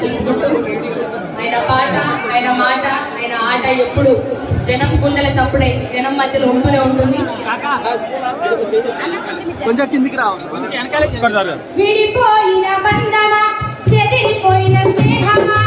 తెలుపుకుంటూ ఆయన పాట ఆయన మాట ఆయన ఆట ఎప్పుడు జనం గుండెల చప్పుడే జనం మధ్యలో ఉంటూనే ఉంటుంది. కొంచెం కిందికి రావాలి విడిపోయిన బంధమ చెదిరిపోయిన స్నేహమా?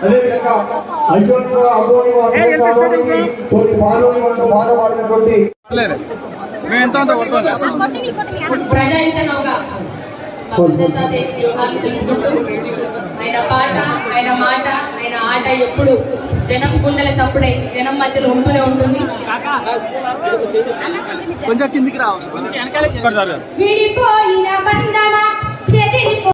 అదేవిధంగా కొన్ని పాలోని వంట ఆయన పాట ఆయన మాట ఆయన ఆట ఎప్పుడు జనం గుండెల చప్పుడే జనం మధ్యలో ఉంటూనే ఉంటుంది. కొంచెం కిందికి రావాలి విడిపోయిన